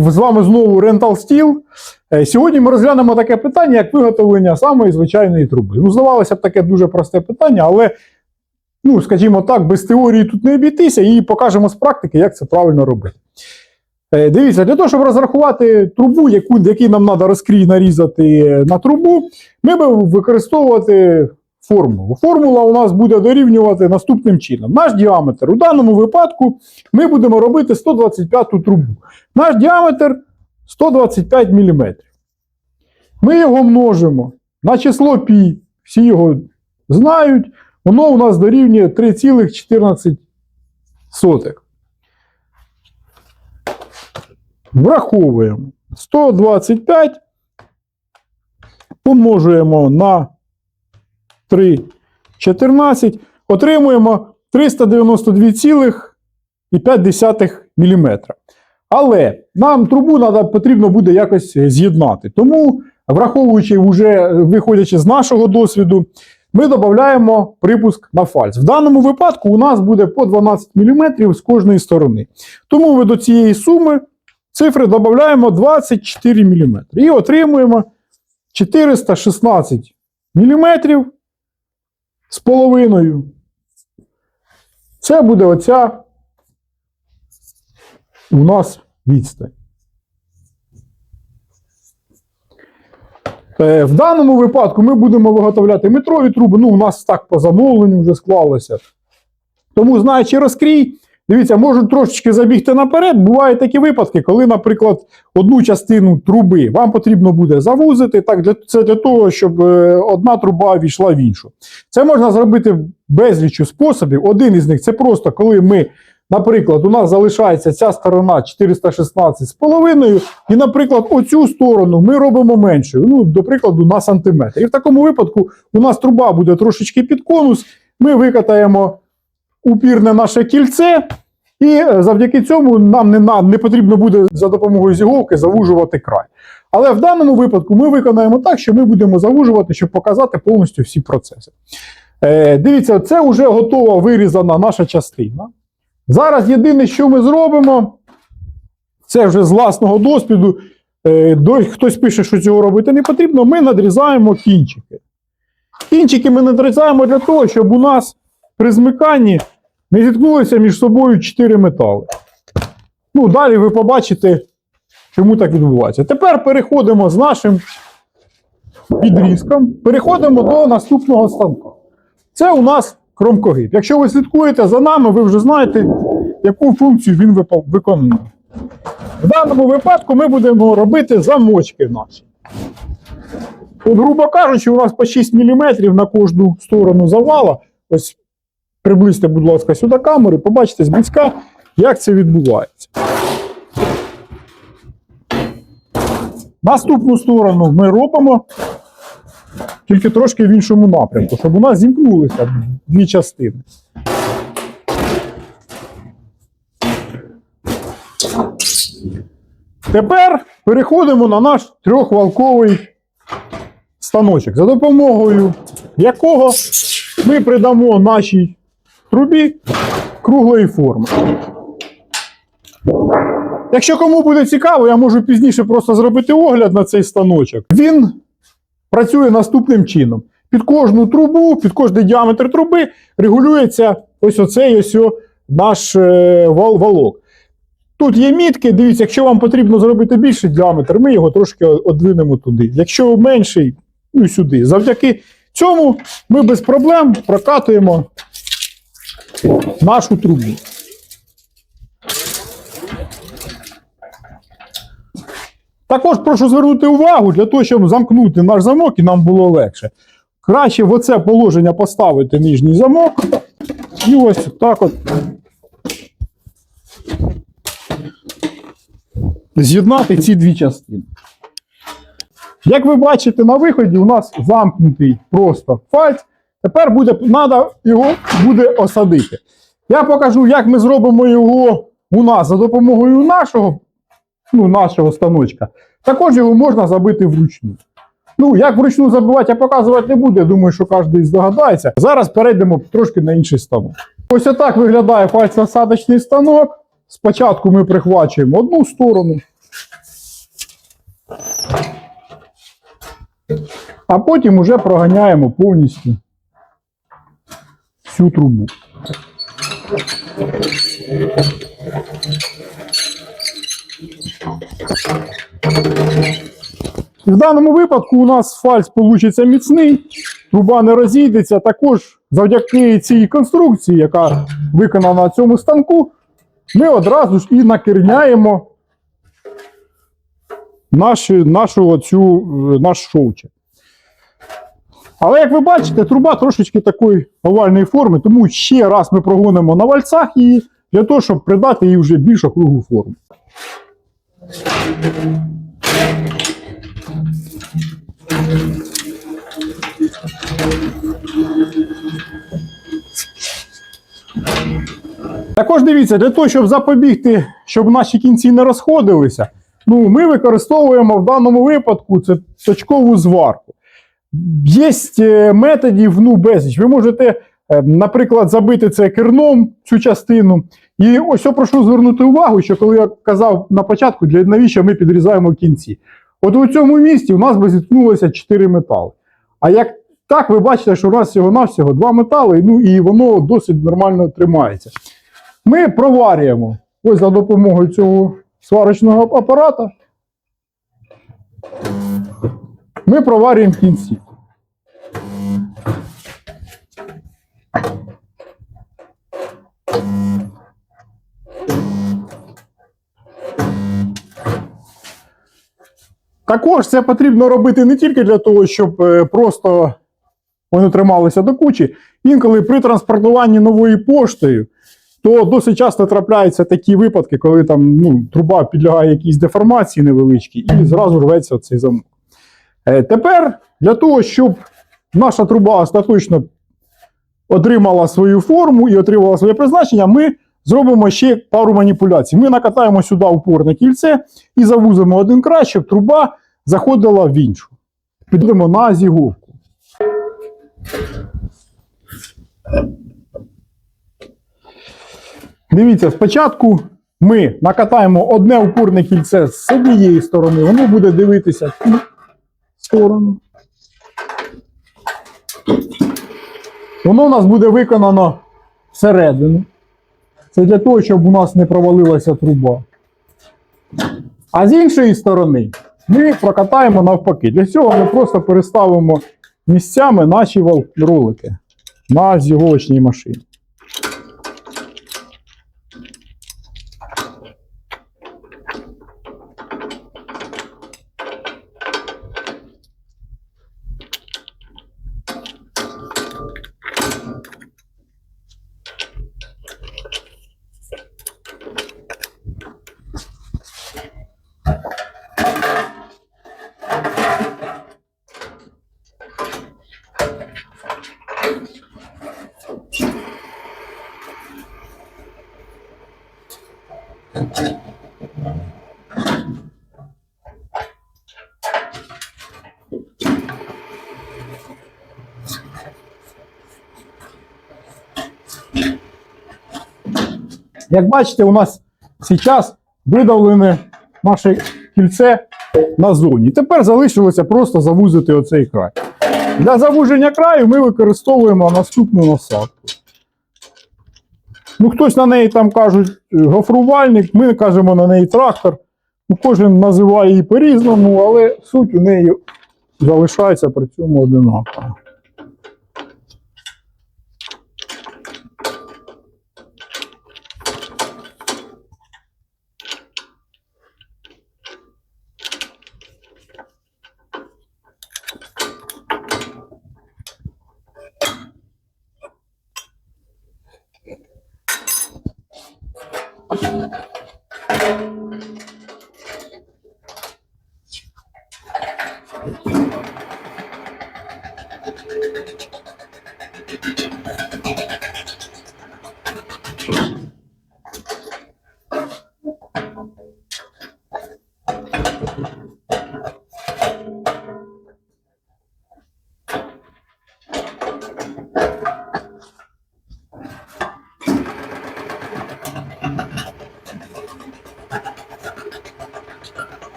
з вами знову Rental Steel. Е, Сьогодні ми розглянемо таке питання, як виготовлення самої звичайної труби. Ну, здавалося б, таке дуже просте питання, але, ну, скажімо так, без теорії тут не обійтися і покажемо з практики, як це правильно робити. Е, Дивіться, для того, щоб розрахувати трубу, яку, який нам треба розкрій нарізати на трубу, ми будемо використовувати формулу. Формула у нас буде дорівнювати наступним чином. Наш діаметр. У даному випадку ми будемо робити 125 трубу. Наш діаметр 125 мм. Ми його множимо на число π. Всі його знають. Воно у нас дорівнює 3,14. Враховуємо 125, помножуємо на 3,14, отримуємо 392,5 мм. Але нам трубу надо, потрібно буде якось з'єднати. Тому, враховуючи, вже виходячи з нашого досвіду, ми додаємо припуск на фальц. В даному випадку у нас буде по 12 мм з кожної сторони. Тому ми до цієї суми цифри додаємо 24 мм. І отримуємо 416 мм з половиною. Це буде оця у нас відстань. Е, В даному випадку ми будемо виготовляти метрові труби. Ну, у нас так по замовленню вже склалося. Тому, знаючи розкрій, дивіться, можуть трошечки забігти наперед. Бувають такі випадки, коли, наприклад, одну частину труби вам потрібно буде завузити. Так, для, це для того, щоб е, одна труба війшла в іншу. Це можна зробити безлічу способів. Один із них це просто коли ми. Наприклад, у нас залишається ця сторона 416 з половиною, і, наприклад, оцю сторону ми робимо меншою, ну, до прикладу, на сантиметр. І в такому випадку у нас труба буде трошечки під конус, ми викатаємо упірне наше кільце, і е, завдяки цьому нам не, не потрібно буде за допомогою зіговки завужувати край. Але в даному випадку ми виконаємо так, що ми будемо завужувати, щоб показати повністю всі процеси. Е, дивіться, це вже готова вирізана наша частина. Зараз єдине, що ми зробимо, це вже з власного досвіду. Е, хтось пише, що цього робити не потрібно. Ми надрізаємо кінчики. Кінчики ми надрізаємо для того, щоб у нас при змиканні не зіткнулися між собою чотири метали. Ну, далі ви побачите, чому так відбувається. Тепер переходимо з нашим підрізком, переходимо до наступного станка. Це у нас кромкогиб. Якщо ви слідкуєте за нами, ви вже знаєте, яку функцію він виконує. В даному випадку ми будемо робити замочки наші. От, грубо кажучи, у нас по 6 мм на кожну сторону завала. Ось приблизьте, будь ласка, сюди камери, побачите зблизька, як це відбувається. Наступну сторону ми робимо тільки трошки в іншому напрямку, щоб у нас зімкнулися дві частини. Тепер переходимо на наш трьохвалковий станочок, за допомогою якого ми придамо нашій трубі круглої форми. Якщо кому буде цікаво, я можу пізніше просто зробити огляд на цей станочок. Він працює наступним чином. Під кожну трубу, під кожний діаметр труби регулюється ось оцей ось наш е, вал, валок. Тут є мітки, дивіться, якщо вам потрібно зробити більший діаметр, ми його трошки одвинемо туди. Якщо менший, ну сюди. Завдяки цьому ми без проблем прокатуємо нашу трубу. Також прошу звернути увагу для того, щоб замкнути наш замок і нам було легше. Краще в оце положення поставити нижній замок. І ось так от з'єднати ці дві частини. Як ви бачите, на виході у нас замкнутий просто фальц. Тепер буде треба його буде осадити. Я покажу, як ми зробимо його у нас за допомогою нашого ну, нашого станочка. Також його можна забити вручну. Ну, як вручну забивати, я показувати не буду. Я думаю, що кожен здогадається. Зараз перейдемо трошки на інший станок. Ось отак виглядає фальцесадочний станок. Спочатку ми прихвачуємо одну сторону. А потім уже проганяємо повністю всю трубу. В даному випадку у нас фальс получиться міцний, труба не розійдеться. Також завдяки цій конструкції, яка виконана на цьому станку, ми одразу ж і накирняємо нашу, нашу оцю, е, наш шовчик. Але як ви бачите, труба трошечки такої овальної форми, тому ще раз ми прогонимо на вальцах її для того, щоб придати їй вже більш округлу форму. Також дивіться, для того, щоб запобігти, щоб наші кінці не розходилися, ну, ми використовуємо в даному випадку це точкову зварку. Є е, методів ну, безліч. Ви можете, е, наприклад, забити це керном, цю частину. І ось я прошу звернути увагу, що коли я казав на початку, для навіщо ми підрізаємо кінці. От у цьому місці у нас би зіткнулося 4 метали. А як так, ви бачите, що у нас всього-навсього два метали, ну і воно досить нормально тримається. Ми проварюємо ось за допомогою цього сварочного апарата. Ми проварюємо кінці. Також це потрібно робити не тільки для того, щоб е, просто вони трималися до кучі. Інколи при транспортуванні новою поштою, то досить часто трапляються такі випадки, коли там ну, труба підлягає якійсь деформації невеличкій, і зразу рветься цей замок. Е, Тепер для того, щоб наша труба остаточно отримала свою форму і отримала своє призначення, ми зробимо ще пару маніпуляцій. Ми накатаємо сюди упорне кільце і завузимо один край, щоб труба заходила в іншу. Підемо на зіговку. Дивіться, спочатку ми накатаємо одне упорне кільце з однієї сторони, воно буде дивитися сторону. Воно у нас буде виконано всередину. Це для того, щоб у нас не провалилася труба. А з іншої сторони ми прокатаємо навпаки. Для цього ми просто переставимо місцями наші ролики на зіговочній машині. Як бачите, у нас зараз видавлене наше кільце назовні. Тепер залишилося просто завузити оцей край. Для завуження краю ми використовуємо наступну насадку. Ну, хтось на неї там кажуть е, гофрувальник, ми кажемо на неї трактор. Ну, кожен називає її по-різному, але суть у неї залишається при цьому одинакова.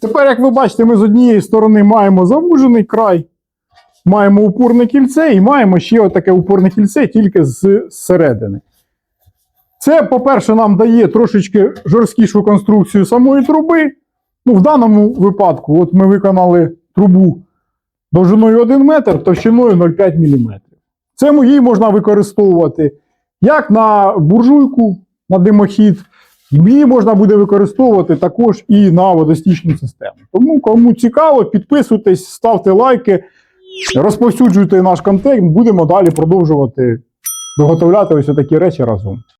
Тепер, як ви бачите, ми з однієї сторони маємо завужений край, маємо упорне кільце і маємо ще отаке упорне кільце тільки з середини. Це, по-перше, нам дає трошечки жорсткішу конструкцію самої труби. Ну, в даному випадку, от ми виконали трубу довжиною 1 метр, товщиною 0,5 мм. Це її можна використовувати як на буржуйку, на димохід. Її можна буде використовувати також і на водостічну систему. Тому, кому цікаво, підписуйтесь, ставте лайки, розповсюджуйте наш контент, будемо далі продовжувати виготовляти ось такі речі разом.